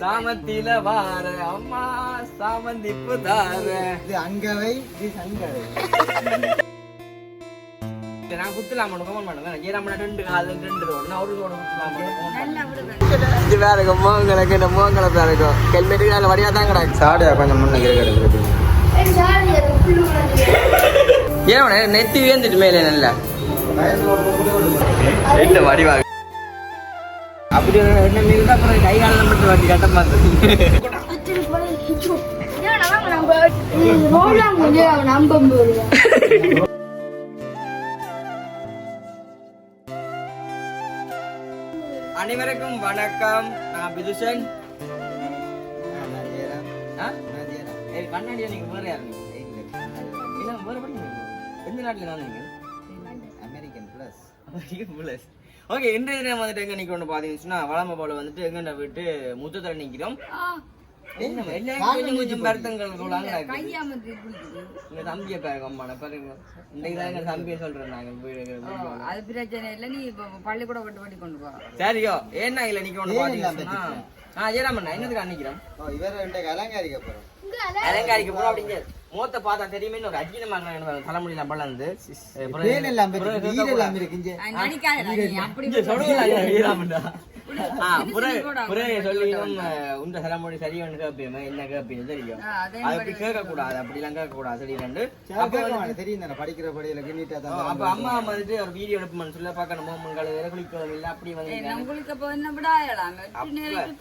சாமத்தில வார அம்மா சாமந்திப்பு தார. இது அங்கவை இது சங்கவை. நான் குத்தலாம் கமெண்ட் பண்ணுவேன் ஏறாம ரெண்டு கால் ரெண்டு ரோடு நான் ஒரு ரோடு குத்தலாம் இது வேற இருக்கும் மோங்களுக்கு இந்த மோங்களை தான் இருக்கும் ஹெல்மெட்டுக்கு அதில் வரியா தான் கிடக்கு சாடியா கொஞ்சம் முன்ன கிடக்கு ஏன் நெத்தி வேந்துட்டு மேலே நல்லா. வடிவாக அப்படி என்ன மீது தான் அப்புறம் கை காலம் மட்டும் வண்டி கட்ட மாட்டேன். அனைவருக்கும் வணக்கம். நான் பிதுஷன் ஆ? ஏய், கண்ணாடியா நீங்க வேற யாரு நீங்க? வேற படிக்கிறீங்க எந்த நாட்டுல தான் நீங்க அமெரிக்கன் பிளஸ் பிளஸ் ஓகே இன்றைய தினம் வந்துட்டு எங்க நிக்கணும் பாத்தீங்கன்னா வளம போல வந்துட்டு எங்க விட்டு முத்தத்துல நிக்கிறோம். தம்பியை சொல்றேன் நாங்க அது பிரச்சனை இல்லை நீ இப்போ பள்ளிக்கூடம் விட்டு பண்ணி கொண்டு போ. சரியோ ஏன்னா இல்ல நிக்கணும் பாத்தீங்கன்னா ஆ ஜெயராமண்ணா என்னதுக்கு அன்னைக்கிறோம் இவர் அலங்காரிக்க போறோம். அலங்காரிக்கு போறோம் அப்படிங்க. மூத்த பார்த்தா தெரியுமே ஒரு அஜினமாக தலைமுடி நம்பலாம் இருந்து. இருக்கு ஈர எல்லாம் இருக்கு இங்க நினைக்காத நீ அப்படி இங்க சொல்லுங்களா வீராமண்டா ஆ புற புற சொல்லியும் உண்ட தலைமுடி சரியான கேப்பீங்க என்ன கேப்பீங்க தெரியும்? ஆ, அதே அது அப்படி கேட்க கூடாது அப்படி எல்லாம் கேட்க கூடாது அப்ப தெரியும் படிக்கிற படியில கிண்ணிட்டா தான் அப்ப அம்மா வந்துட்டு ஒரு வீடியோ எடுப்புன்னு சொல்ல பார்க்கணும் மோமங்கள் வேற குளிக்கவும் இல்லை அப்படி வந்து உங்களுக்கு இப்போ என்ன விடாயலாம்?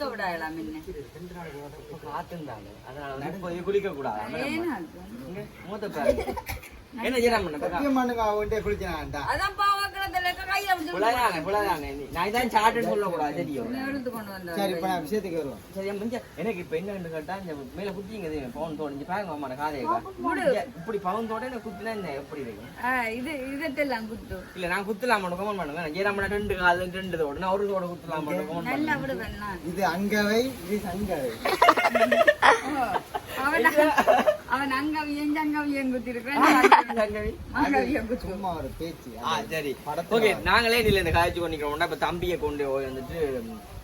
விடாயலாம் அதனால குளிக்க கூடாது மூத்த என்ன சத்தியம் பண்ணுங்க அவன்கிட்ட நான் இதான் தெரியும். கொண்டு சரி இப்ப நான் விஷயத்துக்கு வருவோம். சரியா முடிஞ்ச எனக்கு இப்ப என்னன்னு கேட்டா இந்த மேல குத்திங்க பவுன் தோடு. இங்க பாருங்க அம்மா காதை இப்படி பவுன் தோட எனக்கு குத்தினா என்ன எப்படி இருக்கும்? ஆ, இது இதெல்லாம் குத்து. இல்ல நான் குத்தலாம் கமெண்ட் பண்ணுவேன் ஜெயராமனா ரெண்டு கால் ரெண்டு தோடு. நான் ஒரு தோட குத்தலாம் கமெண்ட் நல்லா விடுவேன் நான். இது அங்கவை இது சங்கவை. அவன் அவன் சும்மா ஒரு பேச்சு. ஆ சரி. ஓகே நாங்களே இல்ல இந்த காய்ச்சி பண்ணிக்கிறோம்னா இப்ப தம்பியை கொண்டு போய் வந்துட்டு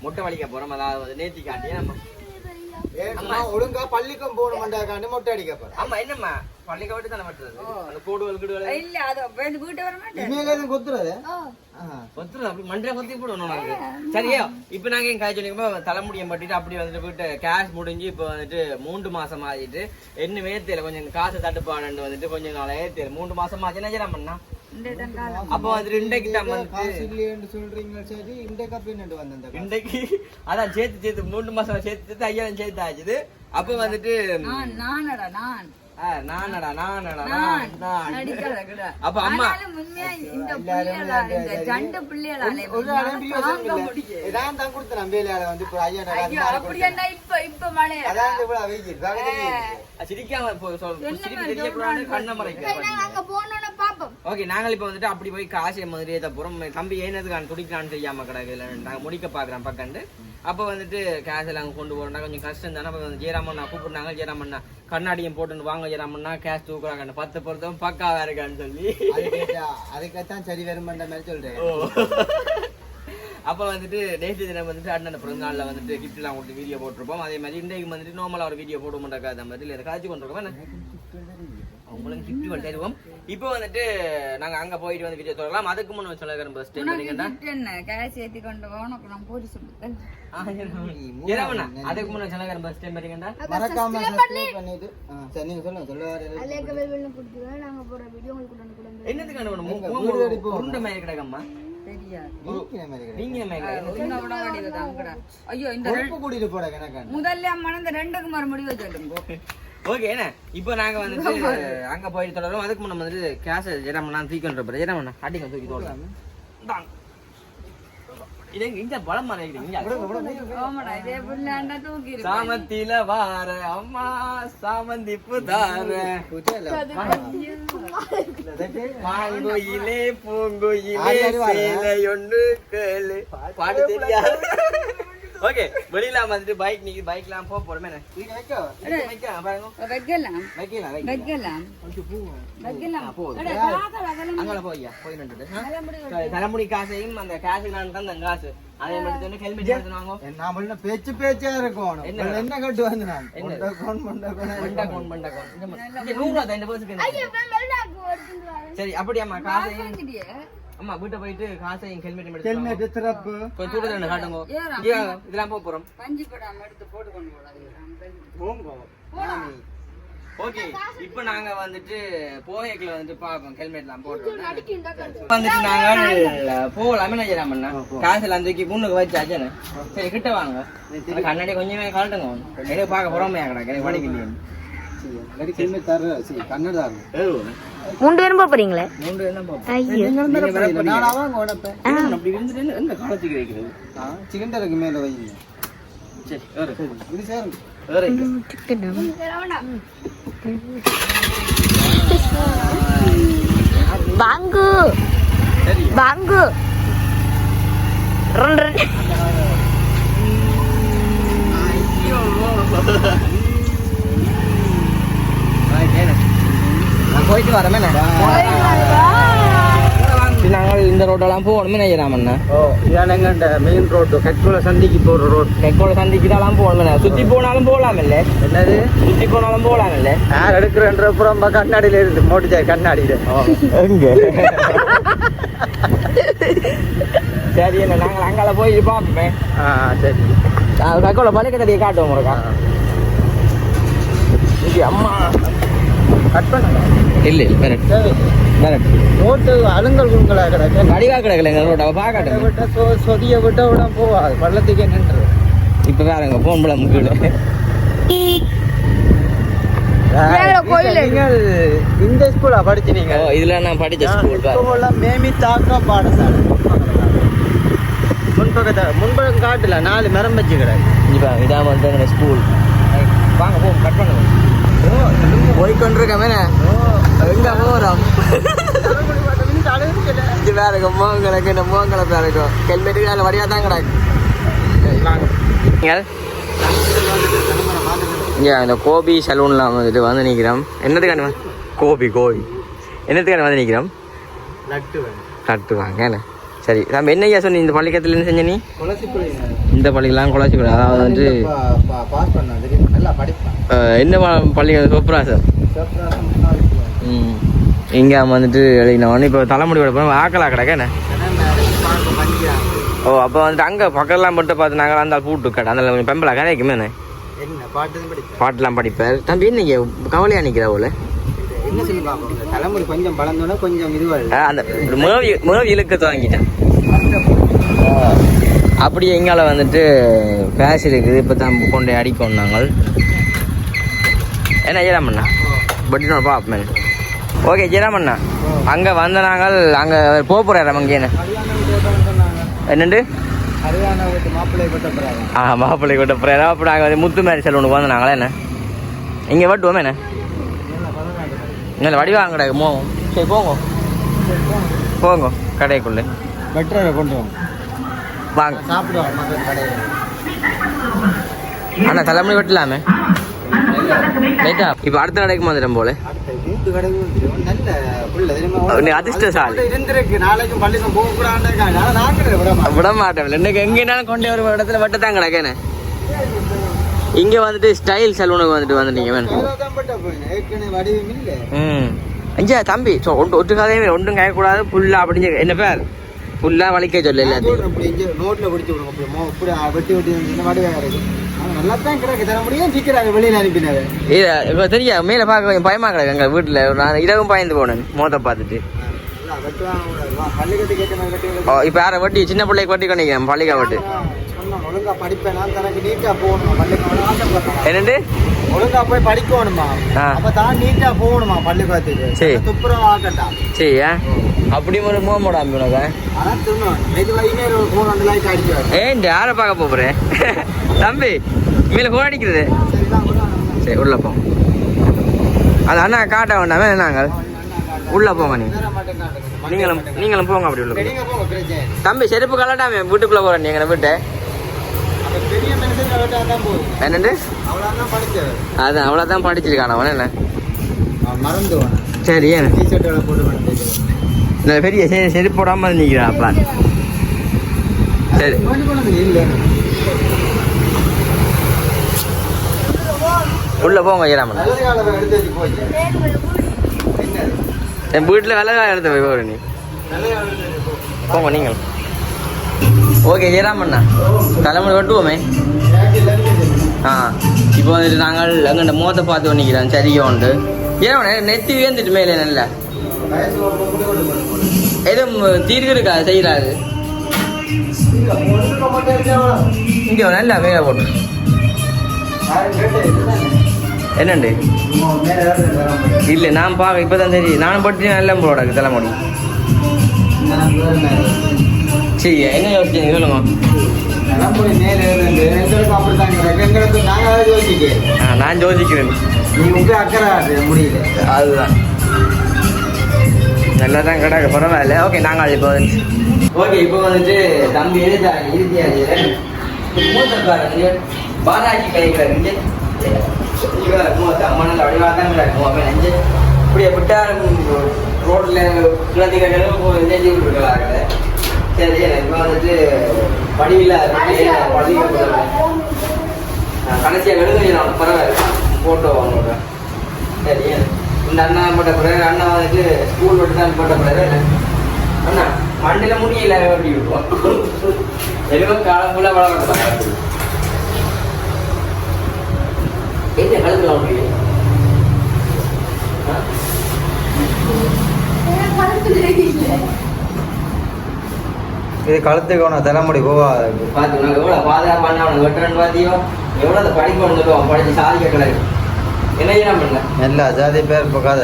மொட்டை வலிக்க போறோம். அதாவது நேத்தி காட்டி நம்ம? ஏன்னா ஒழுங்கா பள்ளிக்கும் போகணும்டாக்காண்டு மொட்டை அடிக்க போறேன். ஆமா என்னம்மா? அது வீட்டு வர மாட்டேன் கொத்துறது. கொத்துறது அப்படி மண்டே கொத்தி போடணும் நாங்க சரியா இப்ப நாங்க எங்க காய்ச்சல் சொல்லிப்போ தலைமுடியம் பட்டிட்டு அப்படி வந்துட்டு போயிட்டு கேஷ் முடிஞ்சு இப்ப வந்துட்டு மூன்று மாசம் ஆகிட்டு என்ன வேர்த்தையில கொஞ்சம் காசு தட்டுப்பாடுன்னு வந்துட்டு கொஞ்சம் நாள் ஏத்தியல மூன்று மாசம் ஆச்சு என்ன பண்ணா அப்போ வந்துட்டு இன்றைக்கு தான் வந்து சொல்றீங்க சரி வந்த. இன்றைக்கு அதான் சேர்த்து சேர்த்து மூன்று மாசம் சேர்த்து சேர்த்து ஐயாயிரம் சேர்த்து ஆச்சுது அப்ப வந்துட்டு நான் நானடா நான் ஆ, நானடா நானடா நான் நான் நான். அப்ப அம்மா. ஆனாலும் உண்மையா இந்த பிள்ளைகளா இந்த ரெண்டு பிள்ளைகளாலே ஒரு ஆளும் பிரியோசனம் தாங்க இல்லை. முடியாது இதான் தான் கொடுத்தேன் வேலையால வந்து இப்போ ஐயா நான் ஐயோ இப்ப இப்ப அதான் இவ்வளவு வெயில். சிரிக்காம போ- சொல். சிரிப்பு தெரியக்கூடாது கண்ணை மறைக்க அங்க போனோன்னு பாப்போம். ஓகே நாங்கள் இப்போ வந்துட்டு அப்படி போய் காசை மாதிரியே தப்புறோம் தம்பி ஏனதுக்கான துடிக்கலான்னு தெரியாம கிடக்குல நாங்கள் முடிக்க பார்க்குறோம் பக்கண்டு. அப்போ வந்துட்டு கேஸ் எல்லாம் கொண்டு போறோம்னா கொஞ்சம் கஷ்டம் தானே. அப்போ ஜெயராமண்ணா கூப்பிடுறாங்க. ஜெயராமண்ணா கண்ணாடியும் போட்டுன்னு வாங்க ஜெயராமண்ணா. கேஸ் தூக்குறாங்க. பத்து பொருத்தம் பக்காவா இருக்கான்னு சொல்லி. அதுக்கத்தான் சரி வருமன்ற மாதிரி சொல்றேன். ஓ. அப்போ வந்துட்டு நேற்று தினம் வந்துட்டு அண்ணன் பிறந்த நாளில் வந்துட்டு எல்லாம் கொடுத்து வீடியோ போட்டிருப்போம். அதே மாதிரி இன்றைக்கு வந்துட்டு நார்மலாக ஒரு வீடியோ போட மாட்டாங்க அந்த மாதிரி இல்லை. காய்ச்சி கொண்டிருக்கோம் அவங்களும் கிஃப்ட் தருவோம் இப்போ வந்துட்டு நாங்க அங்க போயிட்டு வந்து வீடியோ தொடரலாம். அதுக்கு முன்ன சொல்ல பஸ் ஸ்டாண்ட் பண்ணீங்கன்னா என்ன? கேஸ் ஏத்தி கொண்டு உனக்கு நான் சொல்லுவேன் ஜெரவண்ணா அதுக்கு முன்ன சொல்ல பஸ் ஸ்டாண்ட் பண்ணீங்கன்னா மறக்காம சப்ஸ்கிரைப் பண்ணிட்டு சரி நீங்க சொல்லுங்க. சொல்ல வர என்னத்துக்கு அனுப்பணும் வீடு அடிப்போம். உருண்டை மாதிரி கிடக்கம்மா. தெரியாது. இருக்கிற மாதிரி கிடையாது. நீங்க மாதிரி உன்னை விட வேண்டியதுதான். கூட. ஐயோ இந்த ரெண்டு- கொழுப்பு கூட்டிட்டு போட கணக்கான முதல்ல அம்மா இந்த ரெண்டுக்கு மறு முடிவு சொல்லுங்க ஓகே என்ன? இப்போ நாங்க வந்துட்டு அங்க போயிட்டு தொடரும் அதுக்கு முன்ன வந்துட்டு கேஸ் ஜெரமண்ணா தூக்கி கொண்டு ஜெரமண்ணா அடிங்க தூக்கி தொடலாம் இது எங்க இந்த பழம் மறைக்கிறீங்க ஆமாடா இதே புள்ளாண்டா தூக்கி இருக்கு. சாமத்தில வார அம்மா சாமந்திப்பு தார. மாங்கோயிலே பூங்கோயிலே பாட்டு தெரியாது ஓகே வெளியில வந்துட்டு பைக் நீங்க பைக்லாம் போக போறோமே நீங்க வைக்க வைக்கலாம் பாருங்க. வைக்கலாம். வைக்கலாம் வைக்கலாம். வைக்கலாம். வைக்கலாம். போதும். அட, காதல் அதெல்லாம் அங்கே போய்யா போய் நின்றுட்டு தலைமுடி காசையும் அந்த காசு நான் தந்தேன் காசு. அதே மட்டும் ஹெல்மெட் எடுத்துனாங்க நான் பண்ண பேச்சு பேச்சா இருக்கும் என்ன? கட்டு வந்து நான்? இந்த சரி காசையும்? அம்மா வீட்டை போயிட்டு காசையும் ஹெல்மெட் ஹெல்மெட் எடுத்து திறப்பு கொஞ்சம் தூரத்துல காட்டுங்க. ஏறா. ஐயா, இதெல்லாம் போக போறோம். பஞ்சு படாம எடுத்து போட்டு கொண்டு போங்க. ஓகே இப்போ நாங்க வந்துட்டு போயக்கில் வந்துட்டு பார்ப்போம் ஹெல்மெட்லாம் போட்டு வந்துட்டு நாங்கள் போகலாமே. நினைக்கிறேன் பண்ணா காசு எல்லாம் தூக்கி புண்ணுக்கு வச்சாச்சு சரி கிட்ட வாங்க. கண்ணாடி கொஞ்சமே கழட்டுங்க. எனக்கு பார்க்க போறோமே கிடக்கு? எனக்கு படிக்கலையே மூன்று பேரும் போறீங்களே ஐயோ. சிலிண்டருக்கு மேல வைங்க இது சேரும். வாங்கு. சரி. வாங்கு. ரெண்டு ரெண்டு நான் போயிட்டு வரமே நாங்கள் இந்த ரோட்டெல்லாம் போகணுமே நினைக்கிறாமண்ணா ஓ இதான் எங்க மெயின் ரோடு கட்குல சந்திக்கு போற ரோடு தெக்கோட சந்திக்குதாலாம் போகணுமே சுத்தி போனாலும் போகலாம் இல்ல என்னது? சுத்தி போனாலும் போகலாம் இல்ல யார் எடுக்கிறன்ற அப்புறம் கண்ணாடியில இருந்து மோட்டிச்சா கண்ணாடியில. எங்க? சரி என்ன நாங்கள் அங்கால போய் பார்ப்போமே. ஆ சரி. தக்கோல பழைய கதையை காட்டுவோம் முருகா. இது அம்மா. கட் பண்ணுங்க இல்ல இல்ல சரி. வேற ரோட்டு அலுங்கல் குழுங்களா கிடக்கு. வடிவா கிடக்கல எங்க ரோட்டை பார்க்கட்டும். விட்ட சொ- சொதிய விட்ட விட போவாது பள்ளத்துக்கே நின்று இப்ப வேறங்க போன் பழம் நீங்கள் இந்த ஸ்கூலா படிச்சினீங்க ஓ இதுல நான் படிச்ச ஸ்கூல் ஸ்கூல்ல மேமி தாக்கா பாடசாலை. முன்பக்கத்தை முன்பக்கம் காட்டுல நாலு மரம் வச்சு கிடக்கு இதான் வந்து எங்க ஸ்கூல் வாங்க போ கட் பண்ணுங்க போய் கொண்டிருக்கமே எங்க போறோம் இது வேற இருக்கும் மோங்களுக்கு இந்த மோங்களை வேற இருக்கும் ஹெல்மெட்டு அதில் வடிவா தான் கிடக்கு. இங்கே இந்த கோபி சலூன்லாம் வந்துட்டு வந்து நிற்கிறோம் என்னத்துக்கான கோபி கோபி. என்னத்துக்கான வந்து நிற்கிறோம் வேணும். கட்டுவாங்க என்ன? சரி நம்ம என்ன ஐயா சொன்னி இந்த பள்ளிக்கத்துல என்ன செஞ்ச நீ? இந்த பள்ளிக்கெல்லாம் கூடாது அதாவது வந்து என்ன ப- பள்ளிக்கூடம்? சொப்ராசம் சிவபிரகாசம் முன்னாள் ஸ்கூல். ம் இங்கே வந்துட்டு எழுதினவொன்னே இப்போ தலைமுடி விட போகிறோம் ஆக்கலா கிடக்க என்ன? ஓ அப்போ வந்துட்டு அங்கே பக்கம்லாம் மட்டும் பார்த்து நாங்கள் அந்த பூட்டு கடை அந்த கொஞ்சம் பெம்பளா கிடைக்குமே என்ன? என்ன பாட்டு தான் படிப்பேன். பாட்டெல்லாம் படிப்பார். தம்பி இன்னைக்கு கவலையாக நிற்கிறா போல? என்ன சொல்லி பார்ப்போம் தலைமுறை கொஞ்சம் பழந்தோன்னா கொஞ்சம் இதுவாக அஹ், அந்த மேவி மேவி இழுக்க துவங்கிட்டேன். அப்படியே எங்கால வந்துட்டு பேஸ் இருக்குது. இப்போ தான் கொண்டு அடிக்கணும் நாங்கள். என்ன ஜெயராமண்ணா பட்டினோட பாப்பேன் ஓகே ஜெயராமண்ணா அங்கே வந்த நாங்கள் அங்கே போக போகிறார் அங்கே என்ன என்னண்டு? ஆ மாப்பிள்ளை கூட்ட போகிறாரா அப்போ நாங்கள் வந்து முத்து மேரி செலவுனுக்கு வந்து நாங்களே என்ன? இங்கே வட்டுவோமே என்ன? இல்லை வடிவாங்கடா மோ சரி போங்க. போங்க கடைக்குள்ளே. பெட்ரோலை கொண்டு வாங்க வாங்க கடையில். அண்ணா தலைமுடி வெட்டலாமே? ரைட்டா இப்போ அடுத்த கடைக்கு வந்துடும் போல. அதிர்ஷ்டசாலி. விட மாட்டேன் இன்னைக்கு எங்கேனாலும் கொண்டு வரும் இடத்துல மட்டும் தான் கிடக்கேனே. இங்க வந்துட்டு ஸ்டைல் சலூனுக்கு வந்துட்டு வந்துட்டீங்க வேணும் தான் ஐயா தம்பி ஸோ ஒன்று ஒட்டு கதையுமே ஒன்றும் கேட்கக்கூடாது. புல்லா அப்படின்னு என்ன பேர்? புல்லா வலிக்க சொல்லு எல்லாத்தையும். நோட்டில் பிடிச்சி இங்க நோட்ல விடுங்க இது இப்போ தெரியா மேலே பார்க்க பயமா கிடக்கு எங்கள் வீட்டில். நான் இரவும் பயந்து போனேன் மோத பார்த்துட்டு. இப்போ யாரை வட்டி சின்ன பிள்ளைக்கு வட்டி கொண்டிக்கிறேன் பள்ளிக்கா வட்டு என்னண்டு ஒழுங்கா போய் படிக்கணுமா ஆ. அப்ப தான் நீட்டா போகணுமா பள்ளிக்கூடத்துக்கு. சரி. துப்புரம் ஆக்கட்டா சரி ஆ அப்படி ஒரு மோமோடா உனக்கு ஆனா திரும்ப லைட் வரும் ஏன் யாரை பார்க்க போறேன் தம்பி மேல ஃபோன் அடிக்கிறது. சரி உள்ள போ. அது அண்ணா காட்ட வேண்டாமே நாங்கள் உள்ள போங்க நீங்க. நீங்களும் நீங்களும் போங்க அப்படி உள்ள தம்பி செருப்பு கலட்டாமே வீட்டுக்குள்ள போறேன் நீங்க வீட்டை அப்ப பட்டம் சரி அவர்கிட்ட தான் போகுது என்னண்டு அதான் அவ்வளோதான் படிச்சிருக்கான் அவன் என்ன? சரி ஏன்? பெரிய சரி சரி போடாமல் நிற்கிறான் அப்பா சரி. உள்ள போங்க ஐயராமன் என் வீட்டில் வெள்ளை எடுத்து போய் போகிற நீ. போங்க நீங்கள் ஓகே ஜெயராமண்ணா தலைமுறை வெட்டுவோமே. ஆ இப்போ வந்துட்டு நாங்கள் அங்கே முகத்தை பார்த்து நிற்கிறோம் சரியா உண்டு. ஏன் நெத்தி வேந்துட்டு மேலே நல்ல. எதுவும் தீர்க்கு இருக்கா செய்யறாரு இங்கே நல்லா மேலே போட்டு. என்னண்டு? இல்லை நான் பார்க்க இப்போ தான் தெரியும் நான் பட்டு நல்ல போடாது தலைமுடி நான் சரி என்ன யோசிச்சீங்க சொல்லுங்க. நான் யோசிக்கிறேன். முடியல அதுதான். நல்லா தான் கிடக்கு. பரவாயில்ல. ஓகே நாங்கள் இப்போ வந்து ஓகே இப்போ வந்துட்டு தம்பி எழுதா இறுதியாச்சு மூத்தக்காரங்க பாலாஜி கைக்காரங்க இவர் மூத்த அம்மனில் வடிவாக தான் கிடக்கும் அப்போ நெஞ்சு. இப்படியே விட்டாரும் ரோட்டில் குழந்தைகளும் நெஞ்சு சரி இப்போ வந்துட்டு படிவில் படி கடைசியாக எழுதுங்க நான் பரவாயில்ல ஃபோட்டோ வாங்க சரி இந்த அண்ணா போட்ட பிறகு அண்ணா வந்துட்டு ஸ்கூல் விட்டு தான் போட்ட பிறகு அண்ணா மண்டில முடியல வெட்டி விட்டுருவோம் எதுவும் காலம் ஃபுல்லாக வளர்க்க என்ன கலந்துல முடியும் இது கழுத்துக்கு ஒன்று தலைமுடி போவாது பார்த்து உனக்கு எவ்வளோ பாதுகாப்பு பண்ண அவனுக்கு வெட்டுறன்னு பார்த்தியோ எவ்வளோ அதை படிக்க வந்துடுவோம் படித்து சாதிக்க கிடக்கு என்ன செய்யலாம் பண்ணல எல்லா ஜாதி பேர் போகாத.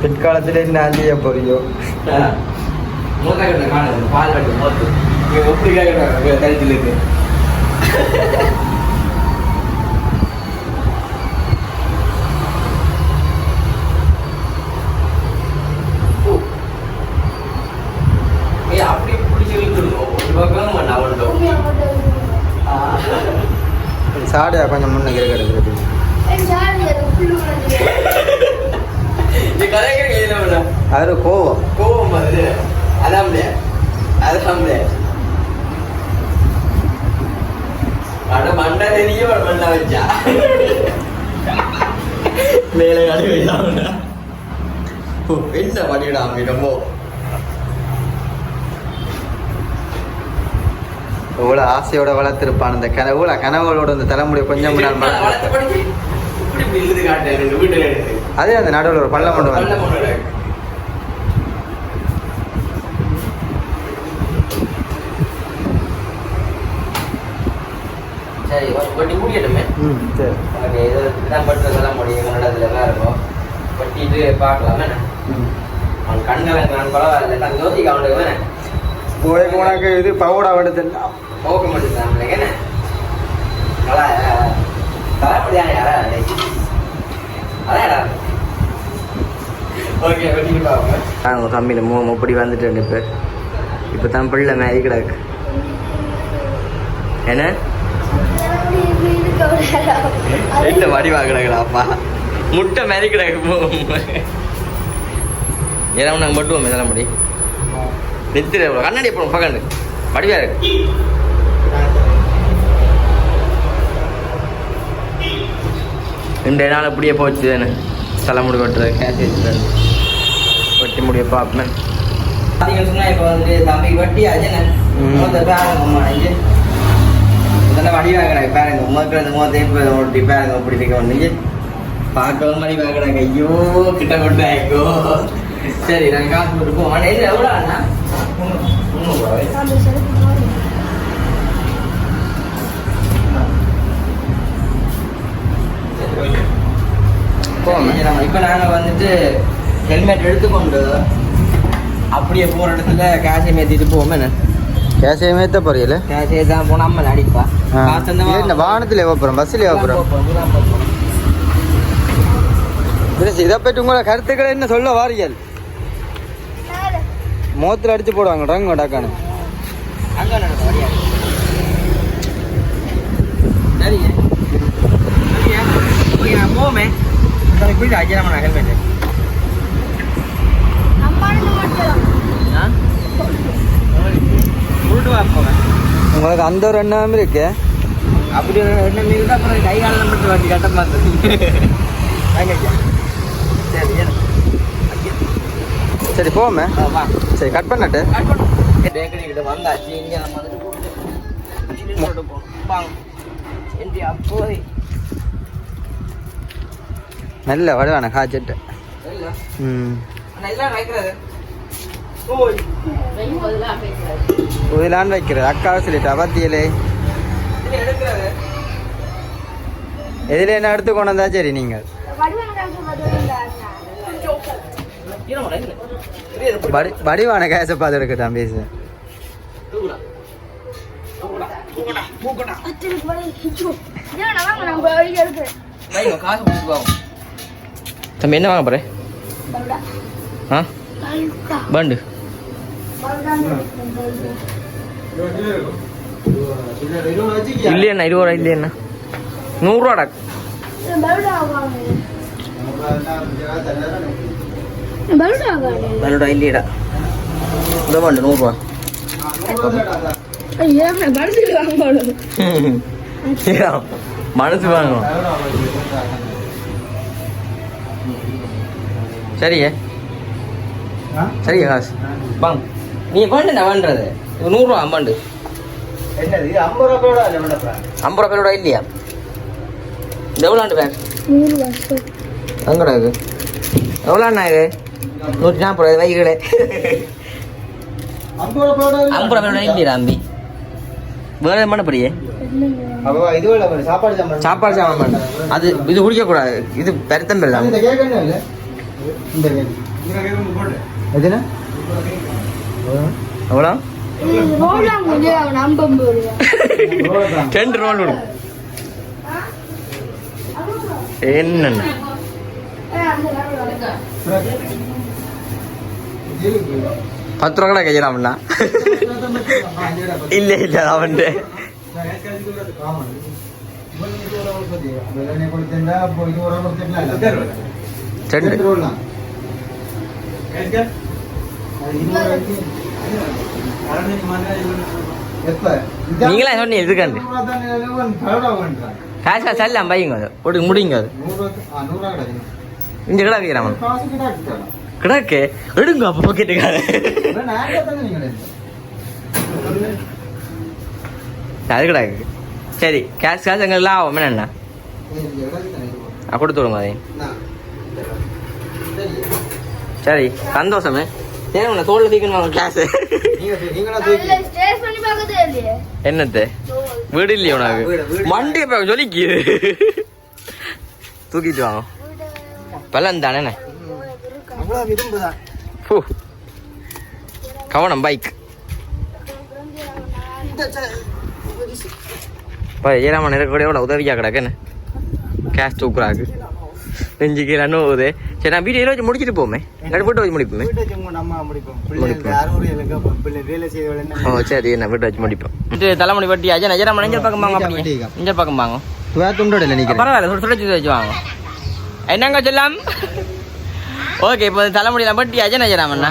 பிற்காலத்தில் என்ன அழிய போறியோ மூத்த பால் கட்டு மோத்து. கருத்தில் இருக்கு ஏய் அப்படி பிடிச்சி இழுத்துருக்கோம் ஒரு பக்கம் பண்ண அவன்ட்டோம் சாடியா கொஞ்சம் முன்னுக்கு இருக்கிறது இந்த கதைக்கு என்ன பண்ண அது கோவம் கோவம் வருது அதான் முடியாது அதான் முடியாது அட மண்டை தெரியும் ஒரு மண்டை வச்சா மேலே கடி வைடாம என்ன பண்ணிடாம இடமோ எவ்வளோ ஆசையோட வளர்த்துருப்பான் அந்த கனவுல கனவுகளோட அந்த தலைமுடி கொஞ்சம் முன்னால் அதே அந்த நடுவில் ஒரு பள்ளம் கொண்டு வந்து சரி வட்டி முடியட்டுமே ம் சரி. ஓகே இது இதான் பட்டுறதெல்லாம் முடியும் நடத்துல தான் இருக்கும். பட்டிட்டு பார்க்கலாம். என்ன ம். அவன் கண்களை நான் பரவாயில்ல. நான் யோசிக்க அவனுக்கு வேணே போய் உனக்கு இது பவுடா எடுத்துடா போக மாட்டேன் அவங்க கம்மியில் மூ முப்படி வந்துட்டு இப்போ. இப்போ தான் பிள்ளை மாதிரி கிடக்கு. என்ன? என்ன வடிவா கிடக்குடாப்பா முட்டை மாதிரி கிடக்கு ஏன்னா நாங்கள் மட்டும் இதெல்லாம் முடி நித்திர கண்ணாடி அப்புறம் பகண்டு வடிவா இருக்கு. ரெண்டு நாள் இப்படியே போச்சு தானே தலைமுடி வெட்டுறது கேசேஜ் வெட்டி முடிய பார்ப்பேன். சொன்னா இப்போ வந்து தம்பி வெட்டி அஞ்சு இதெல்லாம் வடி வாங்கினாங்க பேரங்க உமக்கு அந்த மூத்த இப்போ ஒட்டி பேரங்க இப்படி இருக்க ஒன்று பார்க்கவும் மாதிரி ஐயோ கிட்ட கொண்டு சரி நாங்கள் காசு போட்டு போவோம் ஆனால் இது எவ்வளோ அண்ணா இப்போ நாங்கள் வந்துட்டு ஹெல்மெட் எடுத்துக்கொண்டு அப்படியே போகிற இடத்துல கேஷை ஏற்றிட்டு போவோம். என்ன? கேசே மேத்த போறியல கேஷே தான் போனால் அம்மா அடிப்பா காசு என்ன வாகனத்தில் எவ்வளோ பஸ்ஸில் எவ்வளோ இதை பற்றி உங்களோட கருத்துக்களை என்ன சொல்ல வாரியல் மோத்தில் அடிச்சு போடுவாங்க டாங்க டாக்கானு போமே இப்படி அஜயராமன் அகல்மேட்டு உங்களுக்கு அந்த ஒரு எண்ணம் இருக்கு. அப்படி ஒரு எண்ணம் இருக்கு அப்புறம் கை காலம் நம்பிட்டு வண்டி கட்டம் பார்த்து சரி போமே வா. சரி கட் பண்ணட்டு. பேக்கரி கிட்ட வந்தாச்சு இங்க நம்ம வந்துட்டு போட்டு போகணும் அப்போதை. நல்ல வடுவான அண்ணா எல்லாம் வைக்கிறது. அக்காவை சொல்லிட்டு எடுக்கிறது. எதில் என்ன எடுத்து கொண்டு வந்தா சரி நீங்கள்? வடிவான கேஸை பார்த்து எடுக்கட்டான் பேசு தம்பி என்ன வாங்க போற? ஆ? பண்டு. இல்லையண்ணா இருபது ரூபா இல்லையண்ணா. நூறுரூவாடா. பல்லோடா இல்லையடா இந்த பண்டு நூறுரூவா மனசு வாங்கணும் சரியே சரியா காசு வாங்க நீ பண்டு நான் பண்ணுறது நூறுரூவா அம்பாண்டு என்னது இது ஐம்பது ரூபா பேரோட இல்லையா இது எவ்வளோண்டு பேக் எங்கடா இது எவ்வளோண்ணா இது நூற்றி நாற்பது ரூபாய் வைகளே ஐம்பது ரூபாயோட ஐம்பது ரூபா பேரோட இல்லையா தம்பி வேற என்ன படியே சாப்பாடு சாப்பாடு சாமான். அது இது குடிக்கக்கூடாது. இது பெருத்தம் பெல்லாம் இந்த கேக் என்ன இல்லை இந்த கேக் எதுனா? எவ்வளோ? ரெண்டு ரோல் என்னண்ணா பத்து ரூபா கூட கையிலாமண்ணா இல்ல இல்ல அவன்ட்டு ரெண்டு நீங்களா சொன்னீங்க எதுக்காண்டு காசு காசு எல்லாம் பையங்க அது முடியுங்க அது இங்க கிடா வைக்கிறாமன் கிடக்கு. எடுங்க அப்போ பாக்கெட்டுக்கார அது கிடக்கு. சரி கேஷ் காசு எங்கெல்லாம் ஆகும் என்ன கொடுத்து விடுங்க அதை. சரி சந்தோஷமே. சரி உன்னை தோல்ல தீக்கணும் கிளாஸ் என்னத்து வீடு இல்லையா உனக்கு? மண்டி ஜொலிக்கு தூக்கிட்டு வாங்க. பலன் தானே ஃபூ. கவனம் பைக் இப்போ ஏழாம இருக்கக்கூடிய எவ்வளோ உதவியாக கிடக்குன்னு? கேஷ் தூக்குறாக்கு. நெஞ்சு கீழே நோவுது. சரி நான் வீடியோ வச்சு முடிச்சுட்டு போமே. இல்லாட்டி போட்டு வச்சு முடிப்போமே. ஓ சரி என்ன வீட்டு வச்சு முடிப்போம். தலைமுடி வட்டி அஜய் நஜரா நெஞ்சல் பக்கம் வாங்க நெஞ்சல் பக்கம் வாங்க. பரவாயில்ல சுட சுட வச்சு வாங்க. என்னங்க செல்லாம்? ஓகே இப்போ தலைமுடியெல்லாம் பட்டி அஜய் நஜராமண்ணா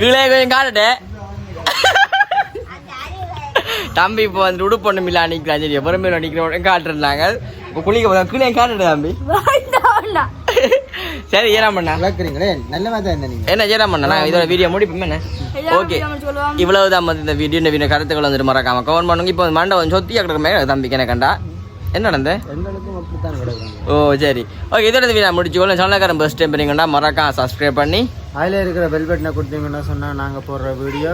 கீழே கொஞ்சம் காட்டுட்டே. தம்பி இப்போ வந்து உடுப்பு ஒன்று மில்லா நிற்கிறான் சரி பொறுமையில் நிற்கிறோம் காட்டுறாங்க இப்போ குளிக்க போதும் கீழே காட்டுட்டு தம்பி? சரி ஏறாமண்ணா நல்ல மாதிரி இருந்த நீங்க? என்ன ஜெயராமண்ணா நான் இதோட வீடியோ முடிப்போம் என்ன? ஓகே. இவ்வளவு தான் வந்து இந்த வீடியோ இந்த வீடியோ கருத்துக்கள் வந்துட்டு மறக்காம கவர்ன் பண்ணுங்க. இப்போ மண்டபம் சொத்தியா கிடக்குமே தம்பிக்கு என்ன கண்டா? என்ன நடந்து ஓ சரி. ஓகே இதோட வீடியோ முடிச்சுக்கோங்க. சொன்னக்காரன் பெஸ்ட் டைம் பண்ணீங்கன்னா மறக்காம சப்ஸ்கிரைப் பண்ணி. அதில் இருக்கிற பெல் பட்டனை கொடுத்தீங்கன்னா சொன்னால் நாங்கள் போடுற வீடியோ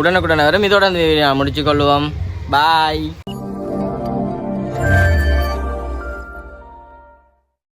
உடனுக்குடனே வரும். இதோட இந்த வீடியோ முடிச்சுக்கொள்வோம். பாய்